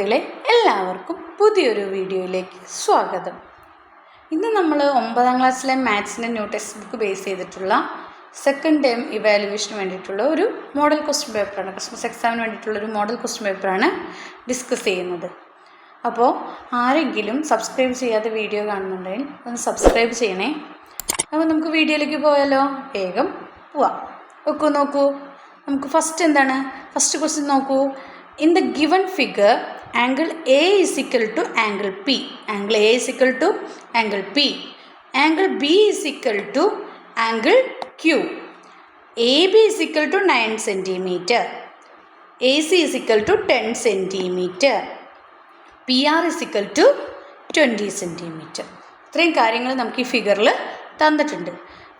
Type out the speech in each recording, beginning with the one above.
വിദ്യാർത്ഥികളെ എല്ലാവർക്കും പുതിയൊരു വീഡിയോയിലേക്ക് സ്വാഗതം. ഇന്ന് നമ്മൾ ഒമ്പതാം ക്ലാസ്സിലെ മാത്സിന്റെ ന്യൂ ടെക്സ്റ്റ് ബുക്ക് ബേസ് ചെയ്തിട്ടുള്ള സെക്കൻഡ് ടേം ഇവാലുവേഷന് വേണ്ടിയിട്ടുള്ള ഒരു മോഡൽ ക്വസ്റ്റ്യൻ പേപ്പറാണ് ക്രിസ്മസ് എക്സാമിന് വേണ്ടിയിട്ടുള്ള ഒരു മോഡൽ ക്വസ്റ്റ്യൻ പേപ്പറാണ് ഡിസ്കസ് ചെയ്യുന്നത്. അപ്പോൾ ആരെങ്കിലും സബ്സ്ക്രൈബ് ചെയ്യാതെ വീഡിയോ കാണുന്നുണ്ടെങ്കിൽ ഒന്ന് സബ്സ്ക്രൈബ് ചെയ്യണേ. അപ്പോൾ നമുക്ക് വീഡിയോയിലേക്ക് പോയാലോ? വേഗം പോവാം. നോക്കൂ നോക്കൂ. നമുക്ക് ഫസ്റ്റ് എന്താണ്? ഫസ്റ്റ് ക്വസ്റ്റ്യൻ നോക്കൂ. In the given figure angle A is equal to angle P angle A is equal to angle P angle B is equal to angle Q A B is equal to nine centimetre A C is equal to ten centimetre P R is equal to twenty centimetre ഇത്രയും കാര്യങ്ങൾ നമുക്ക് ഈ ഫിഗറിൽ തന്നിട്ടുണ്ട്.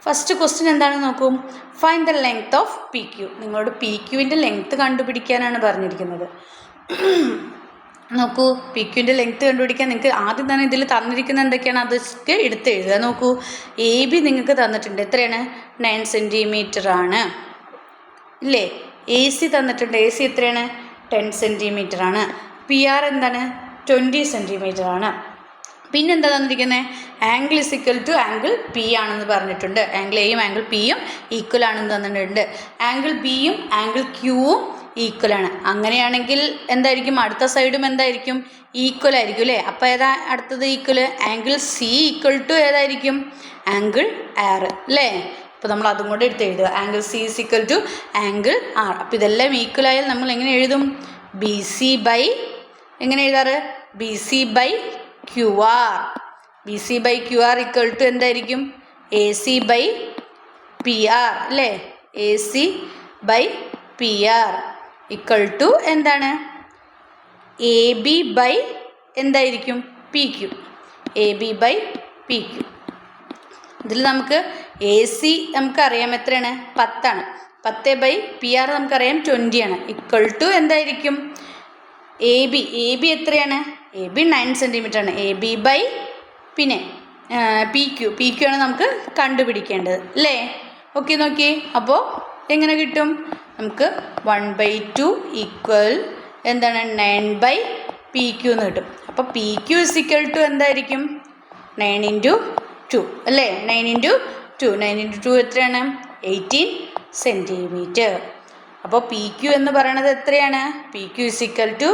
First question എന്താണെന്ന് നോക്കും? Find the length of P Q നിങ്ങളോട് P ക്യുവിന്റെ ലെങ്ത് കണ്ടുപിടിക്കാനാണ് പറഞ്ഞിരിക്കുന്നത്. നോക്കൂ പി ക്യുവിന്റെ ലെങ്ത് കണ്ടുപിടിക്കാൻ നിങ്ങൾക്ക് ആദ്യം തന്നെ ഇതിൽ തന്നിരിക്കുന്ന എന്തൊക്കെയാണ്? അതൊക്കെ എടുത്ത് എഴുതുക. നോക്കൂ എ ബി നിങ്ങൾക്ക് തന്നിട്ടുണ്ട്. എത്രയാണ്? നയൻ സെന്റിമീറ്റർ ആണ്. ഇല്ലേ? എ സി തന്നിട്ടുണ്ട്. എ സി എത്രയാണ്? ടെൻ സെന്റിമീറ്റർ ആണ്. പി ആർ എന്താണ്? ട്വന്റി സെന്റിമീറ്റർ ആണ്. പിന്നെ പിന്നെന്താ തന്നിരിക്കുന്നത് angle is equal to angle P ആണെന്ന് പറഞ്ഞിട്ടുണ്ട്. ആംഗിൾ എയും ആംഗിൾ പിയും ഈക്വൽ ആണെന്ന് തന്നിട്ടുണ്ട്. ആംഗിൾ ബിയും ആംഗിൾ ക്യൂവും ഈക്വൽ ആണ്. അങ്ങനെയാണെങ്കിൽ എന്തായിരിക്കും? അടുത്ത സൈഡും എന്തായിരിക്കും? ഈക്വൽ ആയിരിക്കും അല്ലേ? അപ്പോൾ ഏതാ അടുത്തത് equal angle C equal to ഏതായിരിക്കും? ആംഗിൾ ആർ അല്ലേ? അപ്പോൾ നമ്മൾ അതും കൂടെ എടുത്ത് എഴുതുക. Angle C is equal to angle R അപ്പോൾ ഇതെല്ലാം ഈക്വൽ ആയാൽ നമ്മൾ എങ്ങനെ എഴുതും? ബി സി ബൈ എങ്ങനെ എഴുതാറ്? B C by Q R B C by Q R equal to എന്തായിരിക്കും? A C by P R അല്ലേ? A C by P R equal to എന്താണ്? എ ബി ബൈ എന്തായിരിക്കും? P Q A B by P Q ഇതിൽ നമുക്ക് A C നമുക്കറിയാം എത്രയാണ്? പത്താണ്. പത്ത് ബൈ പി ആർ നമുക്കറിയാം ട്വന്റി ആണ്. ഇക്വൾ ടു എന്തായിരിക്കും? എ ബി എ ബി എത്രയാണ്? എ ബി നയൻ സെന്റിമീറ്റർ ആണ്. എ ബി ബൈ പിന്നെ പി ക്യു പി ക്യു ആണ് നമുക്ക് കണ്ടുപിടിക്കേണ്ടത്. അല്ലേ? ഓക്കെ നോക്കി അപ്പോൾ എങ്ങനെ കിട്ടും? നമുക്ക് വൺ ബൈ ടു ഈക്വൽ എന്താണ് നയൻ ബൈ പി ക്യു എന്ന് കിട്ടും. അപ്പോൾ P Q is equal to എന്തായിരിക്കും? നയൻ ഇന്റു ടു അല്ലേ? Nine into two nine into two എത്രയാണ്? എയ്റ്റീൻ സെന്റിമീറ്റർ അപ്പോൾ പി ക്യു എന്ന് പറയണത് എത്രയാണ്? P Q is equal to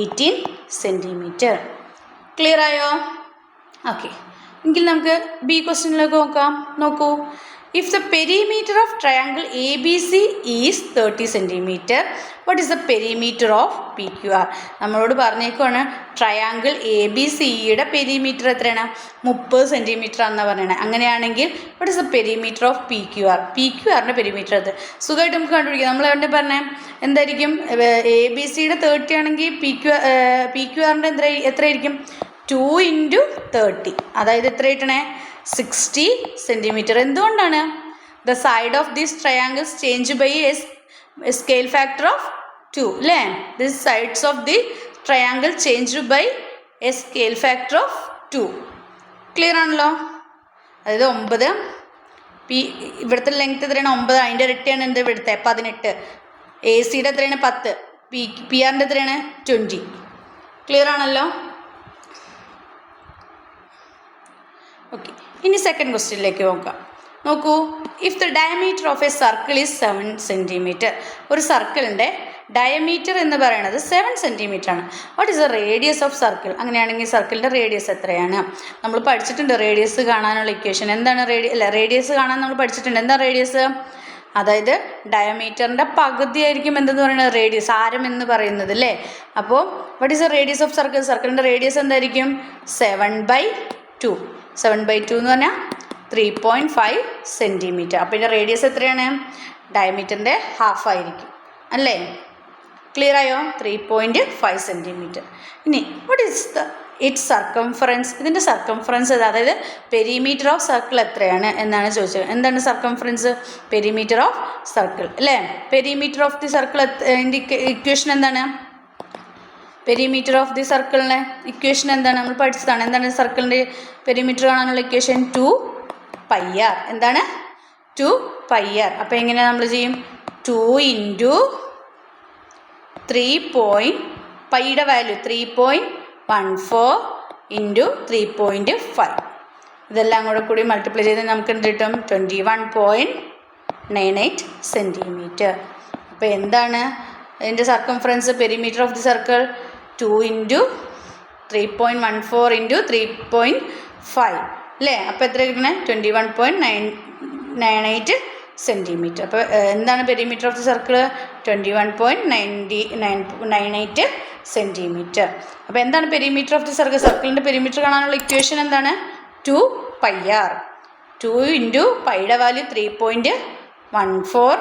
eighteen centimetre clear ആയോ? ഓക്കെ എങ്കിൽ നമുക്ക് ബി ക്വസ്റ്റ്യനിലേക്ക് നോക്കാം. നോക്കൂ. If the perimeter of triangle A B C is thirty centimetre what is the perimeter of P Q R നമ്മളോട് പറഞ്ഞേക്കുവാണ് ട്രയാങ്കിൾ എ ബി സിയുടെ perimeter എത്രയാണ്? മുപ്പത് സെന്റിമീറ്റർ ആണെന്ന് പറയണത് അങ്ങനെയാണെങ്കിൽ what is the perimeter of P Q R P Q ആറിന്റെ perimeter അത്. സുഖമായിട്ട് നമുക്ക് കണ്ടുപിടിക്കാം. നമ്മൾ എവിടെ പറഞ്ഞേ? എന്തായിരിക്കും? എ ബി സിയുടെ തേർട്ടി ആണെങ്കിൽ പി ക്യു പി ക്യു ആറിന്റെ എത്ര എത്രയായിരിക്കും? ടു ഇന്റു തേർട്ടി അതായത് എത്ര കിട്ടണേ സിക്സ്റ്റി സെന്റിമീറ്റർ എന്തുകൊണ്ടാണ്? The side of these triangles change by as scale factor of two അല്ലേ this sides of the triangle change by a scale factor of two clear ആണല്ലോ? അതായത് ഒമ്പത്. പി ഇവിടുത്തെ length എത്രയാണ്? ഒമ്പത്. അതിന്റെ ഇരട്ടിയാണ് എന്ത് ഇവിടുത്തെ? പതിനെട്ട്. എ സിയുടെ എത്രയാണ്? പത്ത്. പി പി ആറിന്റെ എത്രയാണ്? ട്വന്റി ക്ലിയർ ആണല്ലോ? ഓക്കെ ഇനി സെക്കൻഡ് ക്വസ്റ്റ്യനിലേക്ക് നോക്കാം. നോക്കൂ if the diameter of a circle is seven centimetre ഒരു സർക്കിളിന്റെ ഡയമീറ്റർ എന്ന് പറയുന്നത് സെവൻ സെന്റിമീറ്റർ ആണ്. What is the radius of circle അങ്ങനെയാണെങ്കിൽ സർക്കിളിന്റെ റേഡിയസ് എത്രയാണ്? നമ്മൾ പഠിച്ചിട്ടുണ്ട് റേഡിയസ് കാണാനുള്ള ഇക്വേഷൻ എന്താണ് റേഡിയ അല്ല റേഡിയസ് കാണാൻ നമ്മൾ പഠിച്ചിട്ടുണ്ട്. എന്താ റേഡിയസ് അതായത് ഡയമീറ്ററിന്റെ പകുതിയായിരിക്കും എന്തെന്ന് പറയുന്നത്? റേഡിയസ് ആരം എന്ന് പറയുന്നത് അല്ലേ? അപ്പോൾ what is the radius of circle സർക്കിളിന്റെ റേഡിയസ് എന്തായിരിക്കും? Seven by two seven by two എന്ന് പറഞ്ഞാൽ ത്രീ പോയിന്റ് ഫൈവ് സെന്റിമീറ്റർ അപ്പോൾ ഇതിന്റെ റേഡിയസ് എത്രയാണ്? ഡയമീറ്ററിന്റെ ഹാഫ് ആയിരിക്കും. അല്ലേ? ക്ലിയർ ആയോ? ത്രീ പോയിന്റ് ഫൈവ് സെന്റിമീറ്റർ ഇനി what is the it circumference ഇതിന്റെ സർക്കംഫറൻസ് അതായത് പെരിമീറ്റർ ഓഫ് സർക്കിൾ എത്രയാണ് എന്നാണ് ചോദിച്ചത്. എന്താണ് സർക്കംഫറൻസ് പെരിമീറ്റർ ഓഫ് സർക്കിൾ അല്ലേ? Perimeter of the circle equation എന്താണ്? പെരിമീറ്റർ ഓഫ് ദി സർക്കിളിനെ ഇക്വേഷൻ എന്താണ്? നമ്മൾ പഠിച്ചതാണ്. എന്താണ് സർക്കിളിന്റെ പെരിമീറ്റർ കാണാനുള്ള ഇക്വേഷൻ ടു പൈ എന്താണ്? ടു പൈ ആർ അപ്പോൾ എങ്ങനെ നമ്മൾ ചെയ്യും? Two into three point പൈയുടെ value three point one four into three point five ഇതെല്ലാം കൂടെ കൂടി മൾട്ടിപ്ലൈ ചെയ്ത് നമുക്ക് എന്ത് കിട്ടും? Twenty one point nine eight centimetre അപ്പോൾ എന്താണ്? അതിന്റെ circumference perimeter of the circle two into three point one four into three point five അല്ലേ അപ്പോൾ എത്ര കിട്ടണേ? Twenty one point nine nine eight centimetre അപ്പോൾ എന്താണ് perimeter of the circle twenty one point ninety nine nine eight centimetre അപ്പോൾ എന്താണ് perimeter of the circle സർക്കിളിന്റെ perimeter കാണാനുള്ള ഇക്വേഷൻ എന്താണ്? Two pi R two into പൈയുടെ value three point one four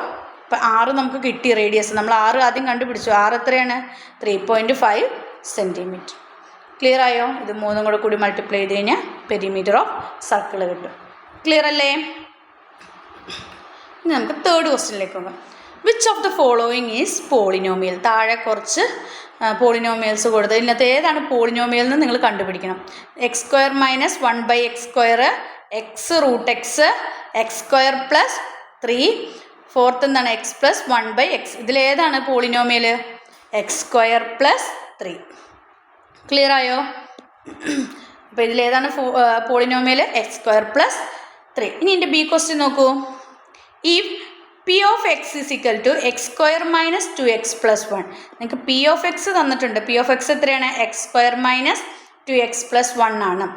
ഇപ്പം R നമുക്ക് കിട്ടി റേഡിയസ് നമ്മൾ ആറ് ആദ്യം കണ്ടുപിടിച്ചു. ആറ് എത്രയാണ്? Three point five centimetre clear ആയോ? ഇത് മൂന്നും കൂടെ കൂടി മൾട്ടിപ്ലൈ ചെയ്ത് കഴിഞ്ഞാൽ പെരിമീറ്റർ ഓഫ് സർക്കിൾ കിട്ടും. ക്ലിയർ അല്ലേ? ഇനി നമുക്ക് തേർഡ് ക്വസ്റ്റ്യനിലേക്ക് പോകാം. Which of the following is polynomial താഴെ കുറച്ച് പോളിനോമിയൽസ് കൊടുത്ത് ഇതിനകത്ത് ഏതാണ് പോളിനോമിയൽ എന്ന് നിങ്ങൾ കണ്ടുപിടിക്കണം. X square minus one by X square X root X X square plus three fourth എന്താണ്? X plus one by X ഇതിലേതാണ് polynomial X square plus three clear ആയോ? അപ്പോൾ ഇതിലേതാണ് polynomial X square plus three ഇനി എന്റെ B question നോക്കൂ. ഈ P of X is equal to X square minus two X plus one നിങ്ങൾക്ക് P of X തന്നിട്ടുണ്ട്. പി ഓഫ് എക്സ് എത്രയാണ്? X square minus two X plus one ആണ്.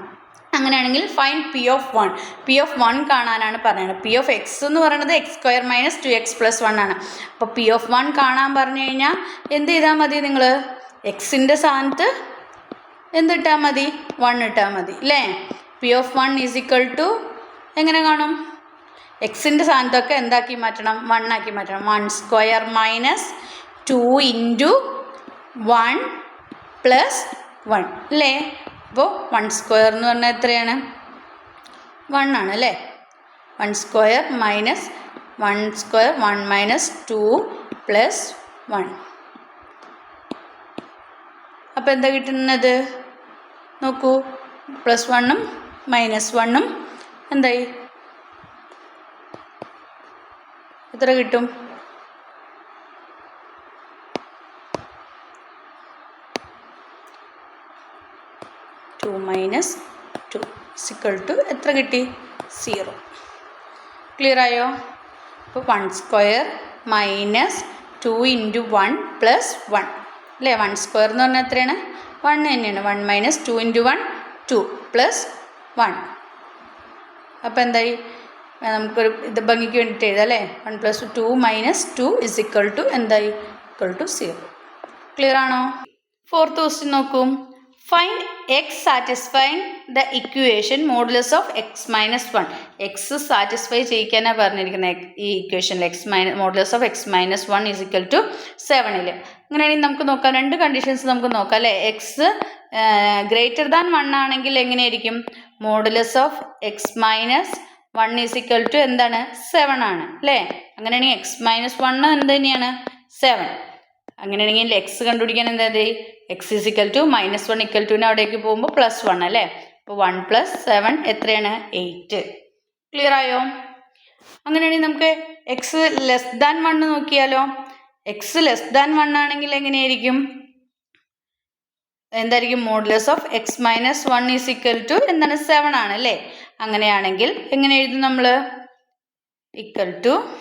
അങ്ങനെയാണെങ്കിൽ find P of one P of one കാണാനാണ് പറയുന്നത് P of X എന്ന് പറയുന്നത് X square minus two X plus one ആണ്. അപ്പോൾ പി ഓഫ് വൺ കാണാൻ പറഞ്ഞു കഴിഞ്ഞാൽ എന്ത് ചെയ്താൽ മതി നിങ്ങൾ? എക്സിന്റെ സ്ഥാനത്ത് എന്തിട്ടാൽ മതി? വൺ ഇട്ടാൽ മതി അല്ലേ P of one is equal to എങ്ങനെ കാണും? എക്സിന്റെ സ്ഥാനത്തൊക്കെ എന്താക്കി മാറ്റണം? വൺ ആക്കി മാറ്റണം. One square minus two into one plus one അല്ലേ അപ്പോൾ വൺ സ്ക്വയർ എന്ന് പറഞ്ഞാൽ എത്രയാണ്? വൺ ആണ് അല്ലേ one square minus one square one minus two plus one അപ്പോൾ എന്താ കിട്ടുന്നത്? നോക്കൂ. പ്ലസ് വണ്ണും മൈനസ് വണ്ണും എന്തായി? എത്ര കിട്ടും? Two minus two equal to എത്ര കിട്ടി? സീറോ ക്ലിയർ ആയോ? അപ്പോൾ one square minus two into one plus one അല്ലേ? വൺ സ്ക്വയർ എന്ന് പറഞ്ഞാൽ എത്രയാണ്? വൺ തന്നെയാണ്. One minus two into one two plus one അപ്പോൾ എന്തായി? നമുക്കൊരു ഇത് ഭംഗിക്ക് വേണ്ടിയിട്ട് എഴുതാം അല്ലേ? One plus two minus two is equal to എന്തായി? ഇക്വൽ ടു സീറോ ക്ലിയർ ആണോ? ഫോർത്ത് ക്വസ്റ്റ്യൻ നോക്കും. Find X satisfying the equation modulus of X minus one X satisfy ചെയ്യിക്കാനാണ് പറഞ്ഞിരിക്കുന്നത്. ഈ ഇക്വേഷനിൽ X minus modulus of X minus one is equal to സെവനിൽ അങ്ങനെയാണെങ്കിൽ നമുക്ക് നോക്കാം. രണ്ട് കണ്ടീഷൻസ് നമുക്ക് നോക്കാം അല്ലേ? എക്സ് ഗ്രേറ്റർ ദാൻ വൺ ആണെങ്കിൽ എങ്ങനെയായിരിക്കും? Modulus of X minus one is equal to എന്താണ്? സെവൻ ആണ് അല്ലേ? അങ്ങനെയാണെങ്കിൽ എക്സ് മൈനസ് വൺ എന്ത് തന്നെയാണ്? സെവൻ അങ്ങനെയാണെങ്കിൽ എക്സ് കണ്ടുപിടിക്കാൻ എന്താ X is equal to minus one equal ടുവിന് അവിടേക്ക് പോകുമ്പോൾ പ്ലസ് വൺ അല്ലേ? അപ്പോൾ വൺ പ്ലസ് സെവൻ എത്രയാണ്? എയ്റ്റ് ക്ലിയർ ആയോ? അങ്ങനെയാണെങ്കിൽ നമുക്ക് എക്സ് ലെസ് ദാൻ വൺ നോക്കിയാലോ? എക്സ് ലെസ് ദാൻ വൺ ആണെങ്കിൽ എങ്ങനെയായിരിക്കും? എന്തായിരിക്കും? Modulus of X minus one is equal to എന്താണ്? സെവൻ ആണ് അല്ലേ? അങ്ങനെയാണെങ്കിൽ എങ്ങനെ എഴുതും നമ്മൾ ഇക്വൽ ടു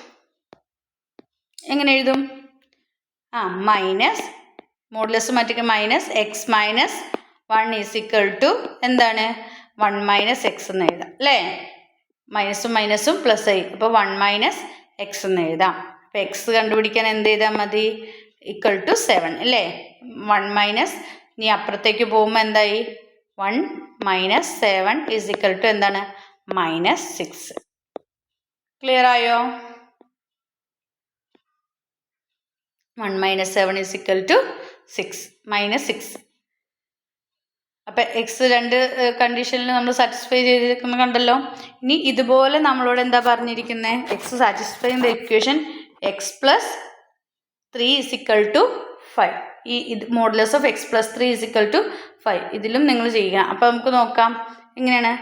എങ്ങനെ എഴുതും? ആ minus modulus മാറ്റിക്ക് minus X minus one is equal to എന്താണ്? വൺ മൈനസ് എക്സ് എന്ന് എഴുതാം അല്ലേ? മൈനസും മൈനസും പ്ലസ് ആയി. അപ്പോൾ വൺ മൈനസ് എക്സ് എന്ന് എഴുതാം. അപ്പോൾ എക്സ് കണ്ടുപിടിക്കാൻ എന്ത് ചെയ്താൽ മതി? ഇക്വൽ ടു സെവൻ അല്ലേ വൺ മൈനസ് ഇനി അപ്പുറത്തേക്ക് പോകുമ്പോൾ എന്തായി? One minus seven is equal to എന്താണ്? മൈനസ് സിക്സ് ക്ലിയർ ആയോ? One minus seven is equal to six minus six അപ്പം എക്സ് രണ്ട് കണ്ടീഷനിൽ നമ്മൾ സാറ്റിസ്ഫൈ ചെയ്തിരിക്കുന്ന കണ്ടല്ലോ. ഇനി ഇതുപോലെ നമ്മളോട് എന്താ പറഞ്ഞിരിക്കുന്നത് X satisfy the equation X plus three is equal to five ഈ ഇത് modulus of X plus three is equal to five ഇതിലും നിങ്ങൾ ചെയ്യുക. അപ്പോൾ നമുക്ക് നോക്കാം. എങ്ങനെയാണ്?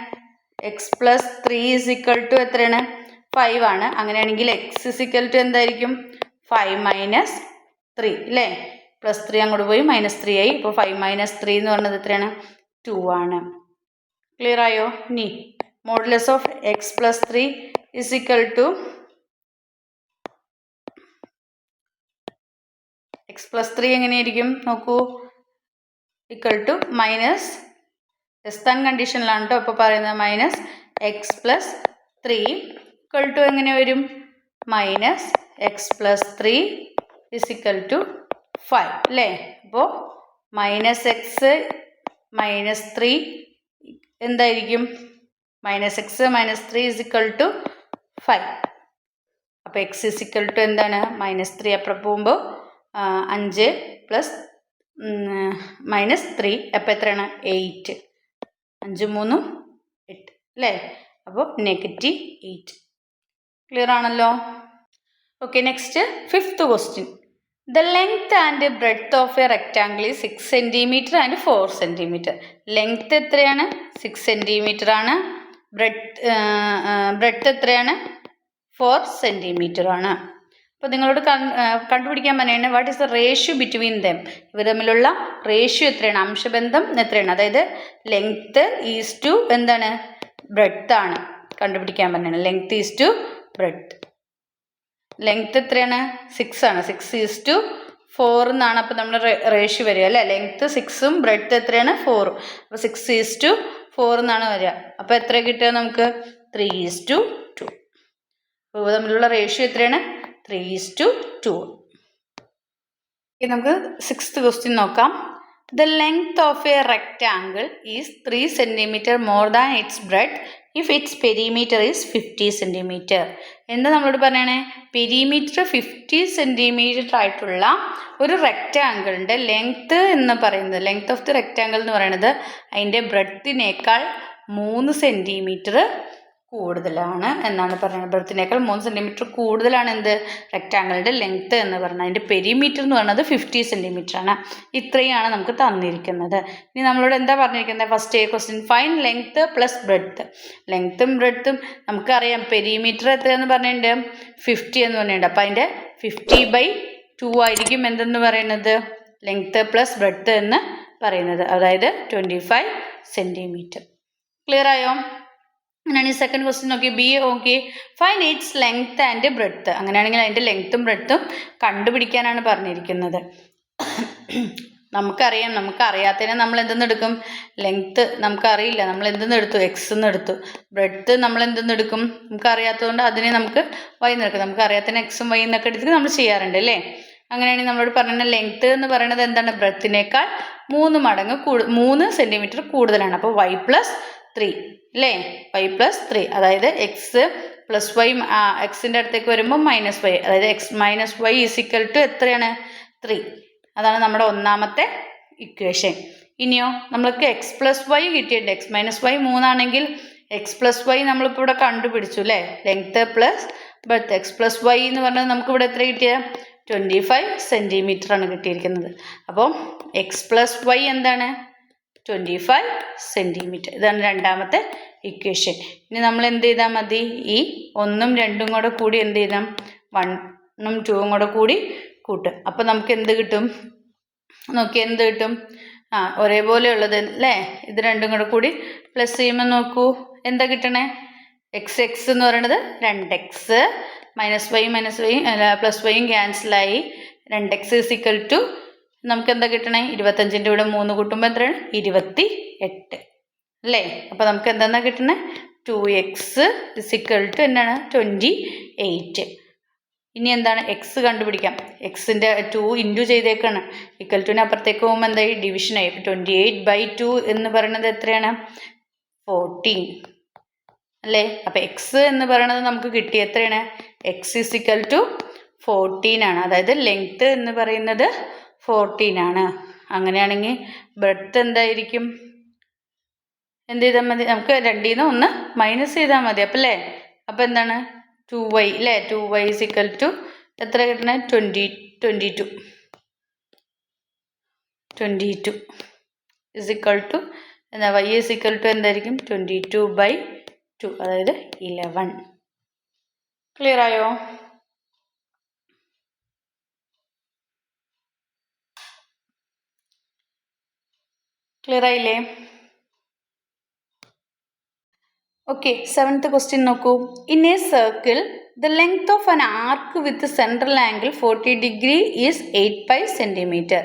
X plus three is equal to എത്രയാണ്? ഫൈവ് ആണ്. അങ്ങനെയാണെങ്കിൽ എക്സ് ഇസ് ഇക്വൽ ടു എന്തായിരിക്കും? ഫൈവ് മൈനസ് ത്രീ അല്ലേ പ്ലസ് ത്രീ അങ്ങോട്ട് പോയി മൈനസ് ത്രീ ആയി. ഇപ്പോൾ ഫൈവ് മൈനസ് ത്രീ എന്ന് പറഞ്ഞത് എത്രയാണ്? ടു ആണ്. ക്ലിയർ ആയോ? ഇനി modulus of X plus three is equal to X plus three എങ്ങനെയായിരിക്കും നോക്കൂ. Equal to minus less than കണ്ടീഷനിലാണ് കേട്ടോ ഇപ്പോൾ പറയുന്നത്. Minus X plus three equal to എങ്ങനെ വരും? Minus X plus three is equal to five അല്ലേ അപ്പോൾ മൈനസ് എക്സ് മൈനസ് ത്രീ എന്തായിരിക്കും? Minus X minus three is equal to five അപ്പോൾ X is equal to എന്താണ്? മൈനസ് ത്രീ അപ്പുറം പോകുമ്പോൾ അഞ്ച് പ്ലസ് മൈനസ് ത്രീ. അപ്പോൾ എത്രയാണ്? എയ്റ്റ്. അഞ്ച് മൂന്നും എട്ട്. അല്ലേ? അപ്പോൾ നെഗറ്റീവ് എയ്റ്റ്. ക്ലിയർ ആണല്ലോ? Okay next fifth question the length and breadth of a rectangle six centimetre and four centimetre length എത്രയാണ്? സിക്സ് സെന്റിമീറ്റർ ആണ്. ബ്രെഡ് ബ്രെഡ്ത്ത് എത്രയാണ്? ഫോർ സെന്റിമീറ്റർ ആണ്. അപ്പോൾ നിങ്ങളോട് കണ്ടുപിടിക്കാൻ പറയുന്നത് what is the ratio between them ഇവർ തമ്മിലുള്ള റേഷ്യോ എത്രയാണ്? അംശബന്ധം എത്രയാണ്? അതായത് ലെങ്ത്ത് ഈസ് ടു എന്താണ്? ബ്രെഡ്ത്ത് ആണ്. കണ്ടുപിടിക്കാൻ പറഞ്ഞത് length is to breadth length എത്രയാണ്? സിക്സ് ആണ്. സിക്സ് ഈസ് ടു ഫോർ എന്നാണ് അപ്പോൾ നമ്മൾ റേഷ്യോ വരിക അല്ലേ? ലെങ്ത്ത് സിക്സും ബ്രെഡ്ത്ത് എത്രയാണ്? ഫോറും അപ്പോൾ സിക്സ് ഈസ് ടു ഫോർ എന്നാണ് വരിക. അപ്പോൾ എത്ര കിട്ടുക നമുക്ക്? ത്രീ ഈസ് ടു ടു അപ്പോൾ തമ്മിലുള്ള റേഷ്യോ എത്രയാണ്? ത്രീ ഈസ് ടു ടു നമുക്ക് സിക്സ്ത് ക്വസ്റ്റ്യൻ നോക്കാം. The length of a rectangle is three centimetre more than its breadth if its perimeter is fifty centimetre എന്താ നമ്മളോട് പറയണേ? പെരിമീറ്റർ ഫിഫ്റ്റി സെന്റിമീറ്റർ ആയിട്ടുള്ള ഒരു റെക്റ്റാങ്കിളിന്റെ ലെങ്ത്ത് എന്ന് പറയുന്നത് ലെങ്ത് ഓഫ് ദി റെക്റ്റാങ്കിൾ എന്ന് പറയുന്നത് അതിന്റെ ബ്രെഡത്തിനേക്കാൾ മൂന്ന് സെന്റിമീറ്റർ കൂടുതലാണ് എന്നാണ് പറയുന്നത്. ബ്രത്തിനേക്കാൾ മൂന്ന് സെന്റിമീറ്റർ കൂടുതലാണ് എന്ത്? റെക്റ്റാങ്കിളിന്റെ ലെങ്ത്ത് എന്ന് പറഞ്ഞാൽ അതിന്റെ പെരിമീറ്റർ എന്ന് പറയുന്നത് ഫിഫ്റ്റി ആണ്. ഇത്രയാണ് നമുക്ക് തന്നിരിക്കുന്നത്. ഇനി നമ്മളോട് എന്താ പറഞ്ഞിരിക്കുന്നത്? First question find length plus breadth ലെങ്ത്തും ബ്രെഡ്ത്തും നമുക്കറിയാം. പെരിമീറ്റർ എത്രയെന്ന് പറഞ്ഞിട്ടുണ്ട്? ഫിഫ്റ്റി എന്ന് പറഞ്ഞിട്ടുണ്ട്. അപ്പോൾ അതിന്റെ ഫിഫ്റ്റി ബൈ ടു ആയിരിക്കും എന്തെന്ന് പറയുന്നത്? ലെങ്ത്ത് പ്ലസ് ബ്രെഡ്ത്ത് എന്ന് പറയുന്നത്. അതായത് ട്വന്റി ഫൈവ് സെന്റിമീറ്റർ ക്ലിയർ ആയോ? അങ്ങനെയാണെങ്കിൽ സെക്കൻഡ് ക്വസ്റ്റ്യൻ നോക്കി. B okay find its length and breadth അങ്ങനെയാണെങ്കിൽ അതിന്റെ ലെങ്ത്തും ബ്രെഡ്ത്തും കണ്ടുപിടിക്കാനാണ് പറഞ്ഞിരിക്കുന്നത്. നമുക്കറിയാം നമുക്കറിയാത്തതിനെ നമ്മൾ എന്തെന്ന് എടുക്കും? ലെങ്ത്ത് നമുക്കറിയില്ല. നമ്മൾ എന്തെന്ന് എടുത്തു? എക്സ് എന്ന് എടുത്തു. ബ്രെഡ്ത്ത് നമ്മൾ എന്തെന്ന് എടുക്കും? നമുക്കറിയാത്തതുകൊണ്ട് അതിനെ നമുക്ക് വൈ എന്നെടുക്കും നമുക്ക് അറിയാത്തതിന് എക്സും വൈ എന്നൊക്കെ എടുത്തിട്ട് നമ്മൾ ചെയ്യാറുണ്ട് അല്ലേ? അങ്ങനെയാണെങ്കിൽ നമ്മളോട് പറയുന്ന ലെങ്ത്ത് എന്ന് പറയുന്നത് എന്താണ്? ബ്രെത്തിനേക്കാൾ മൂന്ന് മടങ്ങ് കൂടു മൂന്ന് സെന്റിമീറ്റർ കൂടുതലാണ്. അപ്പോൾ വൈ പ്ലസ് ത്രീ അല്ലേ വൈ പ്ലസ് ത്രീ അതായത് എക്സ് പ്ലസ് വൈ എക്സിന്റെ അടുത്തേക്ക് വരുമ്പോൾ മൈനസ് വൈ അതായത് X minus Y is equal to എത്രയാണ്? ത്രീ അതാണ് നമ്മുടെ ഒന്നാമത്തെ ഇക്വേഷൻ ഇനിയോ നമ്മൾക്ക് എക്സ് പ്ലസ് വൈ കിട്ടിയിട്ടുണ്ട്. എക്സ് മൈനസ് വൈ മൂന്നാണെങ്കിൽ എക്സ് പ്ലസ് വൈ നമ്മളിപ്പോൾ ഇവിടെ കണ്ടുപിടിച്ചു അല്ലേ length plus breadth X plus Y എന്ന് പറഞ്ഞാൽ നമുക്കിവിടെ എത്ര കിട്ടിയത് ട്വന്റി ഫൈവ് സെന്റിമീറ്റർ ആണ് കിട്ടിയിരിക്കുന്നത്. അപ്പോൾ എക്സ് പ്ലസ് വൈ എന്താണ്? ട്വന്റി ഫൈവ് സെന്റിമീറ്റർ ഇതാണ് രണ്ടാമത്തെ ഇക്വേഷൻ ഇനി നമ്മൾ എന്ത് ചെയ്താൽ മതി? ഈ ഒന്നും രണ്ടും കൂടെ കൂടി എന്ത് ചെയ്താൽ വണ്ണും ടൂവും കൂടെ കൂടി കൂട്ടും അപ്പോൾ നമുക്ക് എന്ത് കിട്ടും? നോക്കി എന്ത് കിട്ടും? ആ ഒരേപോലെ ഉള്ളത് അല്ലേ? ഇത് രണ്ടും കൂടെ കൂടി പ്ലസ് ചെയ്യുമ്പോൾ നോക്കൂ. എന്താ കിട്ടണേ? എക്സ് എക്സ് എന്ന് പറയുന്നത് രണ്ട് X minus Y minus Y plus വൈയും ക്യാൻസലായി രണ്ട് എക്സ് ഇസ് ഈക്വൽ ടു നമുക്ക് എന്താ കിട്ടണേ? ഇരുപത്തഞ്ചിന്റെ കൂടെ മൂന്ന് കൂട്ടുമ്പോൾ എത്രയാണ്? ഇരുപത്തി എട്ട് അല്ലേ? അപ്പോൾ നമുക്ക് എന്താ കിട്ടണേ two X is equal to എന്നാണ്? ട്വന്റി എയ്റ്റ് ഇനി എന്താണ്? എക്സ് കണ്ടുപിടിക്കാം. എക്സിന്റെ ടു ഇന്റു ചെയ്തേക്കാണ്. ഇക്വൽ ടുവിന് അപ്പുറത്തേക്ക് പോകുമ്പോൾ എന്തായി? ഡിവിഷനായി ഇപ്പോൾ ട്വന്റി എയ്റ്റ് ബൈ ടു എന്ന് പറയുന്നത് എത്രയാണ്? ഫോർട്ടീൻ അല്ലേ? അപ്പോൾ എക്സ് എന്ന് പറയുന്നത് നമുക്ക് കിട്ടി എത്രയാണ്? എക്സ് ഇസിക്കൽ ടു ഫോർട്ടീൻ ആണ്. അതായത് ലെങ്ത്ത് എന്ന് പറയുന്നത് ഫോർട്ടീൻ ആണ്. അങ്ങനെയാണെങ്കിൽ ബ്രെഡ്ത്ത് എന്തായിരിക്കും? എന്ത് ചെയ്താൽ മതി? നമുക്ക് രണ്ടിൽ നിന്ന് ഒന്ന് മൈനസ് ചെയ്താൽ മതി. അപ്പം അല്ലേ അപ്പം എന്താണ്? ടു വൈ അല്ലേ two Y is equal to എത്ര കിട്ടണേ? Twenty twenty two twenty two is equal to എന്താ വൈ ഇസിക്വൽ ടു എന്തായിരിക്കും? ട്വന്റി ടു ബൈ ടു അതായത് ഇലവൻ ക്ലിയർ ആയോ? ക്ലിയർ ആയില്ലേ ഓക്കെ സെവൻത്ത് ക്വസ്റ്റ്യൻ നോക്കൂ. In a circle the length of an arc with central angle forty degree is eight five centimetre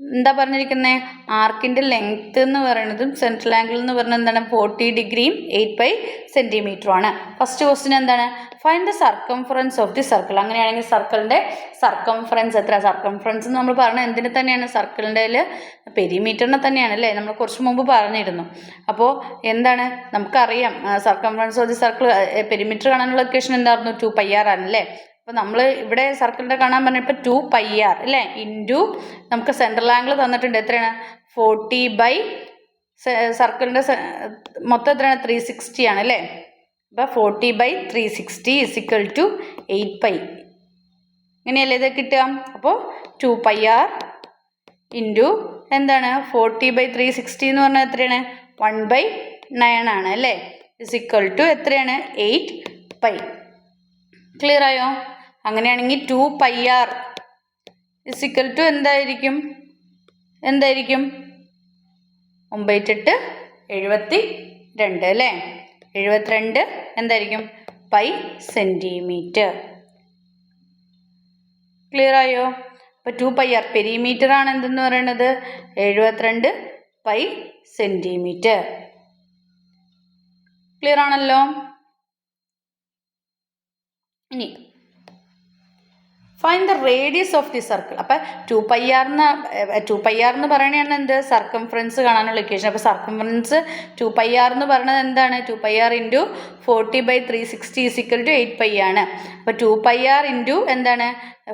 എന്താ പറഞ്ഞിരിക്കുന്നത് ആർക്കിന്റെ length എന്ന് പറയുന്നതും central angle എന്ന് പറയുന്നത് എന്താണ്? ഫോർട്ടി ഡിഗ്രിയും എയ്റ്റ് ഫൈവ് സെന്റിമീറ്ററും ആണ്. ഫസ്റ്റ് ക്വസ്റ്റ്യൻ എന്താണ്? Find the circumference of the circle അങ്ങനെയാണെങ്കിൽ സർക്കിളിന്റെ സർക്കംഫറൻസ് എത്ര സർക്കംഫറൻസ് എന്ന് നമ്മൾ പറഞ്ഞാൽ എന്തിനെ തന്നെയാണ്? സർക്കിളിന്റെ പെരിമീറ്ററിനെ തന്നെയാണ് അല്ലേ? നമ്മൾ കുറച്ച് മുമ്പ് പറഞ്ഞിരുന്നു. അപ്പോൾ എന്താണ്? നമുക്കറിയാം circumference of the circle perimeter കാണാനുള്ള ലൊക്കേഷൻ എന്തായിരുന്നു? ടു പൈ ആർ ആണ് അല്ലേ? അപ്പോൾ നമ്മൾ ഇവിടെ സർക്കിളിന്റെ കാണാൻ പറഞ്ഞപ്പോൾ ടു പൈ ആർ അല്ലേ? ഇന്റു നമുക്ക് സെൻട്രൽ ആംഗിൾ തന്നിട്ടുണ്ട്. എത്രയാണ്? ഫോർട്ടി ബൈ സർക്കിളിന്റെ മൊത്തം എത്രയാണ്? ത്രീ സിക്സ്റ്റി ആണ് അല്ലേ? അപ്പോൾ forty by three sixty is equal to eight pi ഇങ്ങനെയല്ലേ ഇത് കിട്ടുക? അപ്പോൾ ടു പൈ ആർ ഇന്റു എന്താണ്? ഫോർട്ടി ബൈ ത്രീ സിക്സ്റ്റി എന്ന് പറഞ്ഞാൽ എത്രയാണ്? വൺ ബൈ നയൻ ആണ് അല്ലേ? ഇസിക്വൽ ടു എത്രയാണ്? എയ്റ്റ് പൈ ക്ലിയർ ആയോ? അങ്ങനെയാണെങ്കിൽ two pi R is equal to എന്തായിരിക്കും? എന്തായിരിക്കും? ഒമ്പത്തെട്ട് എഴുപത്തി രണ്ട് അല്ലേ? എഴുപത്തിരണ്ട് എന്തായിരിക്കും? പൈ സെന്റിമീറ്റർ ക്ലിയർ ആയോ? അപ്പോൾ ടു പൈ ആർ പെരിമീറ്റർ ആണ് എന്തെന്ന് പറയുന്നത് എഴുപത്തിരണ്ട് പൈ സെന്റിമീറ്റർ ക്ലിയർ ആണല്ലോ? ഇനി find the radius of the circle അപ്പം two pi R two pi R എന്ന് പറയണതാണ് എന്ത്? സർക്കംഫറൻസ് കാണാനുള്ള ഇക്വേഷൻ അപ്പോൾ സർക്കംഫറൻസ് ടു പൈ ആർ എന്ന് പറയുന്നത് എന്താണ്? Two pi R into forty by three sixty is equal to eight pi ആണ്. അപ്പോൾ ടു പൈ ആർ ഇന്റു എന്താണ്?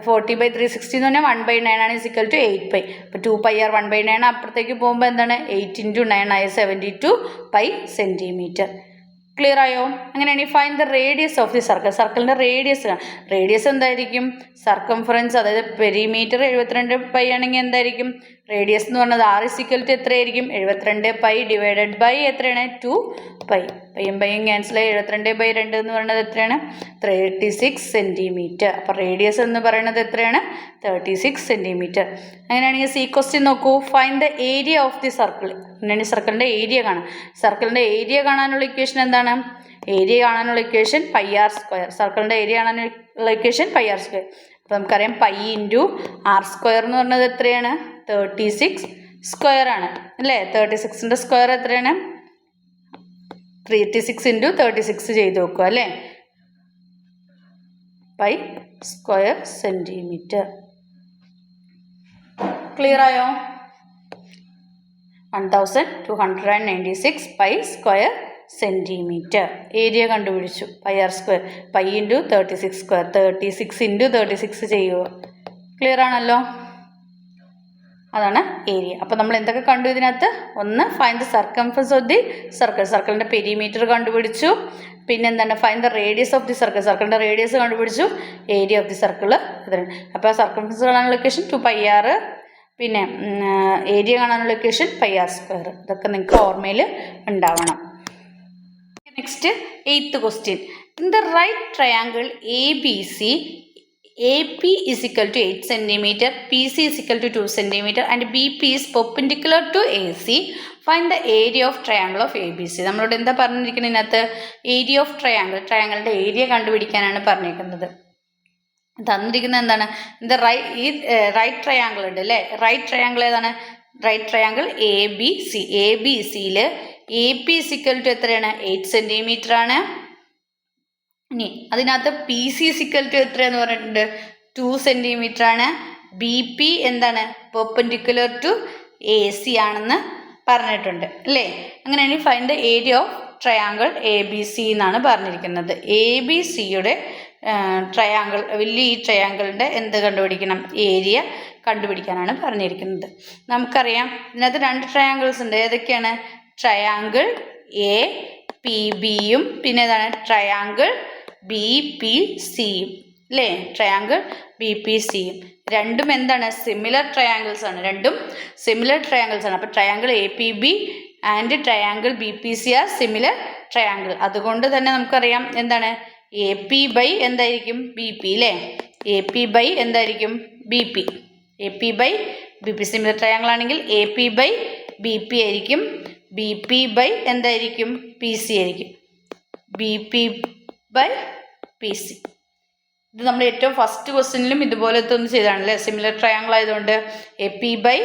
ഫോർട്ടി ബൈ ത്രീ സിക്സ്റ്റി എന്ന് പറഞ്ഞാൽ വൺ ബൈ നയൻ ആണ് is equal to eight pi അപ്പോൾ two pi R one by nine അപ്പുറത്തേക്ക് പോകുമ്പോൾ എന്താണ്? എയ്റ്റ് ഇന്റു നയൻ ആയ seventy two pi centimetre clear ആയോ? അങ്ങനെയാണെങ്കിൽ find the radius of the circle സർക്കിളിന്റെ റേഡിയസ് റേഡിയസ് എന്തായിരിക്കും? സർക്കംഫറൻസ് അതായത് പെരിമീറ്റർ എഴുപത്തിരണ്ട് പൈ ആണെങ്കിൽ എന്തായിരിക്കും? റേഡിയസ് എന്ന് പറഞ്ഞത് ആർ ഇസിക്കൽ ടു എത്രയായിരിക്കും? എഴുപത്തിരണ്ട് പൈ ഡിവൈഡഡ് ബൈ എത്രയാണ്? ടു പൈ പയ്യും പയ്യും ക്യാൻസൽ ആയി എഴുപത്തിരണ്ട് ബൈ രണ്ട് എന്ന് പറയുന്നത് എത്രയാണ്? തേർട്ടി സിക്സ് സെന്റിമീറ്റർ അപ്പോൾ റേഡിയസ് എന്ന് പറയുന്നത് എത്രയാണ്? തേർട്ടി സിക്സ് സെന്റിമീറ്റർ അങ്ങനെയാണെങ്കിൽ സി ക്വസ്റ്റ്യൻ നോക്കൂ. Find the area of the circle അങ്ങനെയാണെങ്കിൽ സർക്കിളിന്റെ ഏരിയ കാണാം. സർക്കിളിന്റെ ഏരിയ കാണാനുള്ള ഇക്വേഷൻ എന്താണ്? ഏരിയ കാണാനുള്ള ഇക്വേഷൻ പൈ ആർ സ്ക്വയർ സർക്കിളിന്റെ ഏരിയ കാണാനുള്ള ഇക്വേഷൻ പൈ ആർ സ്ക്വയർ അപ്പോൾ നമുക്കറിയാം പൈ ഇന്റു ആർ സ്ക്വയർ എന്ന് പറഞ്ഞത് എത്രയാണ്? തേർട്ടി സിക്സ് സ്ക്വയർ ആണ്. അല്ലേ? തേർട്ടി സിക്സിന്റെ സ്ക്വയർ എത്രയാണ്? Thirty six into thirty six ചെയ്ത് നോക്കുക അല്ലേ? പൈ സ്ക്വയർ സെന്റിമീറ്റർ ക്ലിയർ ആയോ? One thousand two hundred and ninety six pi square centimetre area കണ്ടുപിടിച്ചു. Pi R square pi into thirty six square thirty six into thirty six ചെയ്യുക. Clear ആണല്ലോ? അതാണ് area അപ്പോൾ നമ്മൾ എന്തൊക്കെ കണ്ടു ഇതിനകത്ത്? ഒന്ന് find the circumference of the circle സർക്കിളിന്റെ പെരിമീറ്റർ കണ്ടുപിടിച്ചു. പിന്നെ എന്താണ്? Find the radius of the circle സർക്കിളിന്റെ റേഡിയസ് കണ്ടുപിടിച്ചു. ഏരിയ ഓഫ് ദി സർക്കിൾ ഇതാണ് അപ്പോൾ സർക്കംഫറൻസ് കാണാനുള്ള ലൊക്കേഷൻ ടു പൈ ആർ പിന്നെ ഏരിയ കാണാനുള്ള ലൊക്കേഷൻ പൈ ആർ സ്ക്വയർ ഇതൊക്കെ നിങ്ങൾക്ക് ഓർമ്മയിൽ ഉണ്ടാവണം. Next eighth question in the right triangle A B C A P is equal to eight centimetre P C is 8 centimeter, PC is equal to 2 centimeter and to A C to the area of triangle of A B C നമ്മളോട് എന്താ പറഞ്ഞിരിക്കുന്നത് ഇതിനകത്ത്? Area of triangle ട്രയാങ്കിളിന്റെ ഏരിയ കണ്ടുപിടിക്കാനാണ് പറഞ്ഞിരിക്കുന്നത്. തന്നിരിക്കുന്നത് എന്താണ്? ഇത് റൈ ഈ റൈറ്റ് ട്രയാങ്കിൾ ഉണ്ട് അല്ലേ? റൈറ്റ് ട്രയാങ്കിൾ ഏതാണ്? Right triangle A B C A B സിയിൽ A P is equal to എത്രയാണ്? എയ്റ്റ് സെന്റിമീറ്റർ ആണ്. ഇനി അതിനകത്ത് P C is equal to എത്രയെന്ന് പറഞ്ഞിട്ടുണ്ട്? ടു സെന്റിമീറ്റർ ആണ്. ബി പി എന്താണ്? പെർപ്പൻഡിക്കുലർ ടു എ സി ആണെന്ന് പറഞ്ഞിട്ടുണ്ട്. അല്ലേ? അങ്ങനെയാണെങ്കിൽ find area of triangle A B C എന്നാണ് പറഞ്ഞിരിക്കുന്നത്. എ ബി സിയുടെ ട്രയാങ്കിൾ വലിയ ഈ ട്രയാങ്കിളിന്റെ എന്ത് കണ്ടുപിടിക്കണം? ഏരിയ കണ്ടുപിടിക്കാനാണ് പറഞ്ഞിരിക്കുന്നത്. നമുക്കറിയാം ഇതിനകത്ത് രണ്ട് ട്രയാങ്കിൾസ് ഉണ്ട്. ഏതൊക്കെയാണ്? ട്രയാങ്കിൾ എ പി ബിയും പിന്നെ ഏതാണ്? ട്രയാങ്കിൾ ബി പി സിയും അല്ലേ ട്രയാങ്കിൾ ബി പി സിയും രണ്ടും എന്താണ്? സിമിലർ ട്രയാങ്കിൾസ് ആണ്. രണ്ടും സിമിലർ ട്രയാങ്കിൾസ് ആണ്. അപ്പോൾ triangle A P B and triangle B P C are similar triangle അതുകൊണ്ട് തന്നെ നമുക്കറിയാം എന്താണ്? എ പി ബൈ എന്തായിരിക്കും? ബി പി അല്ലേ എ പി ബൈ എന്തായിരിക്കും? B P A P by B P similar triangle ആണെങ്കിൽ A P by B P ആയിരിക്കും. B P by എന്തായിരിക്കും? പി സി ആയിരിക്കും. B P by P C ഇത് നമ്മൾ ഏറ്റവും ഫസ്റ്റ് ക്വസ്റ്റ്യനിലും ഇതുപോലത്തെ ഒന്ന് ചെയ്താണ് അല്ലേ സിമിലർ ട്രയാങ്കിൾ ആയതുകൊണ്ട് എ പി ബൈ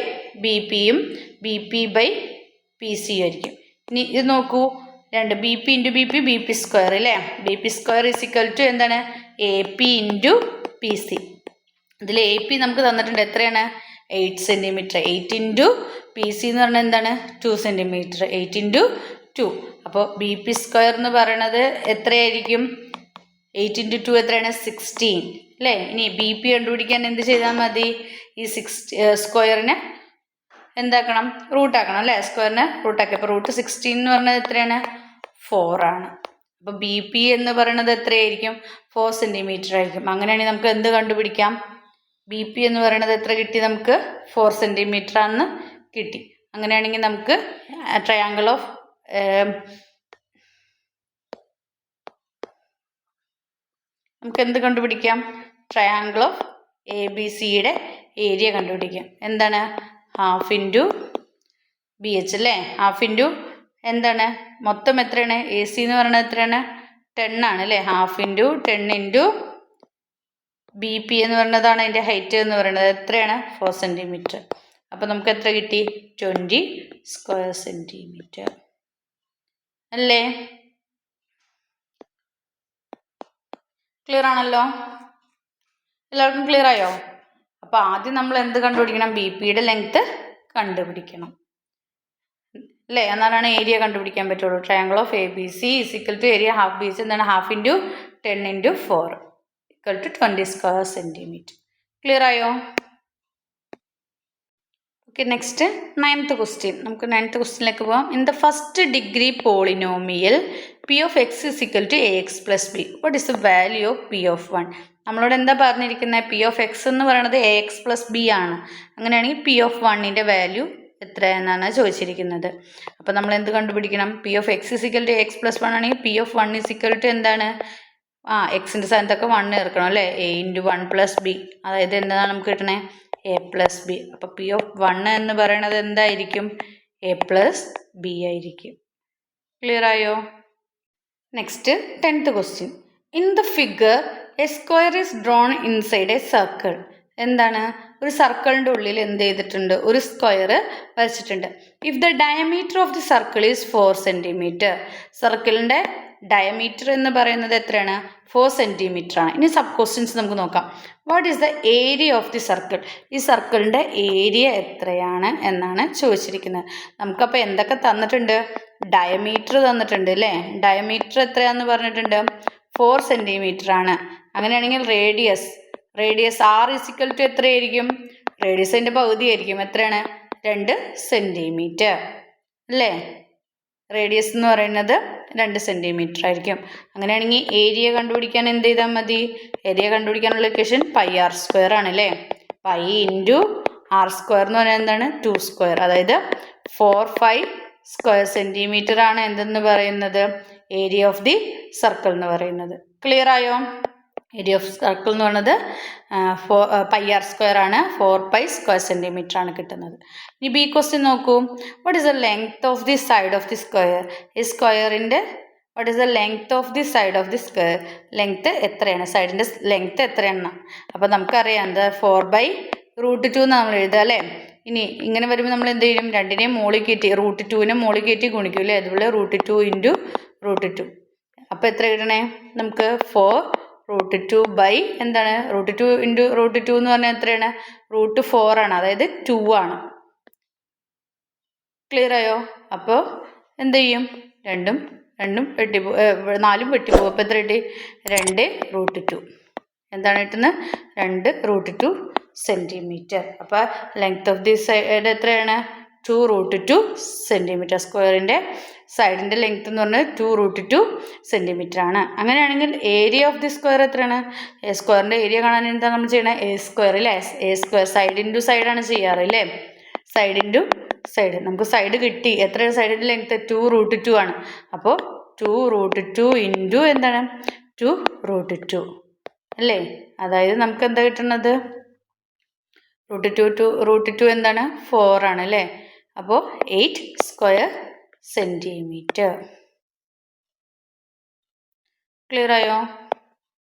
ബി പിയും ബി പി ബൈ പി സിയും ആയിരിക്കും. ഇനി ഇത് നോക്കൂ. രണ്ട് B P into B P B P square അല്ലേ? B P square is equal to എന്താണ്? A P into P C ഇതിൽ എ പി നമുക്ക് തന്നിട്ടുണ്ട് എത്രയാണ്? Eight centimetre eight into P C എന്ന് പറഞ്ഞാൽ എന്താണ്? Two centimetre eight into two അപ്പോൾ ബി പി സ്ക്വയർ എന്ന് പറയണത് എത്രയായിരിക്കും? എയ്റ്റ് ഇന്റു ടു എത്രയാണ്? സിക്സ്റ്റീൻ അല്ലേ? ഇനി ബി പി കണ്ടുപിടിക്കാൻ എന്ത് ചെയ്താൽ മതി? ഈ സിക്സ് സ്ക്വയറിന് എന്താക്കണം? റൂട്ടാക്കണം അല്ലേ? സ്ക്വയറിന് റൂട്ടാക്കി അപ്പോൾ റൂട്ട് സിക്സ്റ്റീൻ എന്ന് പറഞ്ഞത് എത്രയാണ്? ആണ്. അപ്പോൾ ബി പി എന്ന് പറയുന്നത് എത്രയായിരിക്കും? ഫോർ സെന്റിമീറ്റർ ആയിരിക്കും. അങ്ങനെയാണെങ്കിൽ നമുക്ക് എന്ത് കണ്ടുപിടിക്കാം? ബി പി എന്ന് പറയുന്നത് എത്ര കിട്ടി നമുക്ക്? ഫോർ സെന്റിമീറ്റർ ആണെന്ന് കിട്ടി. അങ്ങനെയാണെങ്കിൽ നമുക്ക് ട്രയാങ്കിൾ ഓഫ് നമുക്ക് എന്ത് കണ്ടുപിടിക്കാം? ട്രയാങ്കിൾ ഓഫ് എ ബി സിയുടെ ഏരിയ കണ്ടുപിടിക്കാം. എന്താണ്? ഹാഫ് ഇന്റു ബി എച്ച് അല്ലേ? ഹാഫ് ഇന്റു എന്താണ്? മൊത്തം എത്രയാണ്? എ സി എന്ന് പറയുന്നത് എത്രയാണ്? ടെൻ ആണ് അല്ലേ? Half into ten into B P എന്ന് പറയുന്നതാണ് അതിന്റെ ഹൈറ്റ് എന്ന് പറയുന്നത്. എത്രയാണ്? ഫോർ സെന്റിമീറ്റർ അപ്പോൾ നമുക്ക് എത്ര കിട്ടി? ട്വന്റി സ്ക്വയർ സെന്റിമീറ്റർ അല്ലേ? ക്ലിയർ ആണല്ലോ? എല്ലാവർക്കും ക്ലിയർ ആയോ? അപ്പോൾ ആദ്യം നമ്മൾ എന്ത് കണ്ടുപിടിക്കണം? ബി പിയുടെ ലെങ്ത് കണ്ടുപിടിക്കണം. അല്ലേ? എന്നാലാണ് ഏരിയ കണ്ടുപിടിക്കാൻ പറ്റുള്ളൂ. Triangle of A B C is equal to area half B C എന്താണ്? Half into ten into four equal to twenty square centimetre clear ആയോ? ഓക്കെ നെക്സ്റ്റ് നയൻത്ത് ക്വസ്റ്റ്യൻ നമുക്ക് നയൻത്ത് ക്വസ്റ്റ്യനിലേക്ക് പോകാം in the first degree polynomial P of X is equal to A X plus B what is the value of P of one നമ്മളോട് എന്താ പറഞ്ഞിരിക്കുന്നത് P of X എന്ന് പറയുന്നത് A X plus B ആണ്. അങ്ങനെയാണെങ്കിൽ P of വണ്ണിന്റെ value എത്ര എന്നാണ് ചോദിച്ചിരിക്കുന്നത്. അപ്പോൾ നമ്മൾ എന്ത് കണ്ടുപിടിക്കണം? P of X is equal to X plus one ആണെങ്കിൽ P of one is equal to എന്താണ്? ആ എക്സിന്റെ സ്ഥാനത്തൊക്കെ വൺ ചേർക്കണം അല്ലേ? A into one plus B അതായത് എന്താണ് നമുക്ക് കിട്ടണേ? എ പ്ലസ് ബി അപ്പോൾ പി ഓഫ് വൺ എന്ന് പറയണത് എന്തായിരിക്കും? എ പ്ലസ് ബി ആയിരിക്കും. ക്ലിയർ ആയോ? Next tenth question in the figure a square is drawn inside a circle എന്താണ്? ഒരു സർക്കിളിന്റെ ഉള്ളിൽ എന്ത് ചെയ്തിട്ടുണ്ട്? ഒരു സ്ക്വയർ വരച്ചിട്ടുണ്ട്. If the diameter of the circle is four centimetre സർക്കിളിന്റെ ഡയമീറ്റർ എന്ന് പറയുന്നത് എത്രയാണ്? ഫോർ സെന്റിമീറ്റർ ആണ്. ഇനി സബ് ക്വസ്റ്റ്യൻസ് നമുക്ക് നോക്കാം. What is the area of the circle ഈ സർക്കിളിന്റെ ഏരിയ എത്രയാണ് എന്നാണ് ചോദിച്ചിരിക്കുന്നത്. നമുക്കപ്പോൾ എന്തൊക്കെ തന്നിട്ടുണ്ട്? ഡയമീറ്റർ തന്നിട്ടുണ്ട് അല്ലേ? ഡയമീറ്റർ എത്രയാണെന്ന് പറഞ്ഞിട്ടുണ്ട്? ഫോർ സെന്റിമീറ്റർ ആണ്. അങ്ങനെയാണെങ്കിൽ radius radius R is equal to എത്രയായിരിക്കും? റേഡിയസിന്റെ പകുതിയായിരിക്കും. എത്രയാണ്? രണ്ട് സെന്റിമീറ്റർ അല്ലേ? റേഡിയസ് എന്ന് പറയുന്നത് രണ്ട് സെന്റിമീറ്റർ ആയിരിക്കും. അങ്ങനെയാണെങ്കിൽ ഏരിയ കണ്ടുപിടിക്കാൻ എന്ത് ചെയ്താൽ മതി? ഏരിയ കണ്ടുപിടിക്കാനുള്ള ഇക്വേഷൻ പൈ ആർ സ്ക്വയർ ആണ് അല്ലേ? പൈ ഇന്റു ആർ സ്ക്വയർ എന്ന് പറഞ്ഞാൽ എന്താണ്? ടു സ്ക്വയർ അതായത് ഫോർ ഫൈവ് സ്ക്വയർ സെന്റിമീറ്റർ ആണ് എന്തെന്ന് പറയുന്നത്? ഏരിയ ഓഫ് ദി സർക്കിൾ എന്ന് പറയുന്നത്. ക്ലിയർ ആയോ? ഏരിയ ഓഫ് സർക്കിൾ എന്ന് പറയുന്നത് ഫോ പൈ ആർ സ്ക്വയർ ആണ്. ഫോർ പൈ സ്ക്വയർ സെന്റിമീറ്റർ ആണ് കിട്ടുന്നത്. ഇനി ബി ക്വസ്റ്റ്യൻ നോക്കൂ. What is the length of the side of the square ഈ സ്ക്വയറിന്റെ what is the length of the side of the square length എത്രയാണ്? സൈഡിന്റെ length എത്രയാണ്? അപ്പോൾ നമുക്കറിയാം എന്താ ഫോർ ബൈ റൂട്ട് ടു എന്ന് നമ്മൾ എഴുതുക അല്ലേ? ഇനി ഇങ്ങനെ വരുമ്പോൾ നമ്മൾ എന്ത് ചെയ്യും? രണ്ടിനെയും മോളിൽ കയറ്റി റൂട്ട് ടുവിനെ മോളിൽ കയറ്റി ഗുണിക്കും അല്ലേ അതുപോലെ root two into root two അപ്പോൾ എത്ര കിട്ടണേ? നമുക്ക് ഫോർ റൂട്ട് ടു ബൈ എന്താണ്? Root two into root two എന്ന് പറഞ്ഞാൽ എത്രയാണ്? റൂട്ട് ഫോർ ആണ്. അതായത് ടു ആണ്. ക്ലിയർ ആയോ? അപ്പോൾ എന്ത് ചെയ്യും? രണ്ടും രണ്ടും വെട്ടി പോ- ഏ, നാലും വെട്ടിപ്പോകും അപ്പോൾ എത്ര കിട്ടി? രണ്ട് റൂട്ട് ടു. എന്താണ് കിട്ടുന്നത് രണ്ട് റൂട്ട് ടു സെന്റിമീറ്റർ അപ്പോൾ ലെങ്ത് ഓഫ് ദി സൈഡ് എത്രയാണ്? ടു റൂട്ട് ടു സെന്റിമീറ്റർ സ്ക്വയറിന്റെ സൈഡിന്റെ ലെങ്ത് എന്ന് പറഞ്ഞാൽ ടു റൂട്ട് ടു സെന്റിമീറ്റർ ആണ്. അങ്ങനെയാണെങ്കിൽ ഏരിയ ഓഫ് ദി സ്ക്വയർ എത്രയാണ്? എ സ്ക്വയറിന്റെ ഏരിയ കാണാൻ എന്താ നമ്മൾ ചെയ്യണത് എ സ്ക്വയർ അല്ലേ എ സ്ക്വയർ സൈഡ് ഇന്റു സൈഡാണ് ചെയ്യാറ് അല്ലേ സൈഡ് ഇന്റു സൈഡ് നമുക്ക് സൈഡ് കിട്ടി. എത്രയാണ് സൈഡിന്റെ ലെങ്ത് ടു റൂട്ട് ടു ആണ്. അപ്പോൾ ടു റൂട്ട് ടു ഇന്റു എന്താണ്? ടു റൂട്ട് ടു അല്ലേ? അതായത് നമുക്ക് എന്താ കിട്ടുന്നത് root two two root two എന്താണ്? ഫോർ ആണ് അല്ലേ അപ്പോൾ എയ്റ്റ് സ്ക്വയർ സെന്റിമീറ്റർ ക്ലിയർ ആയോ?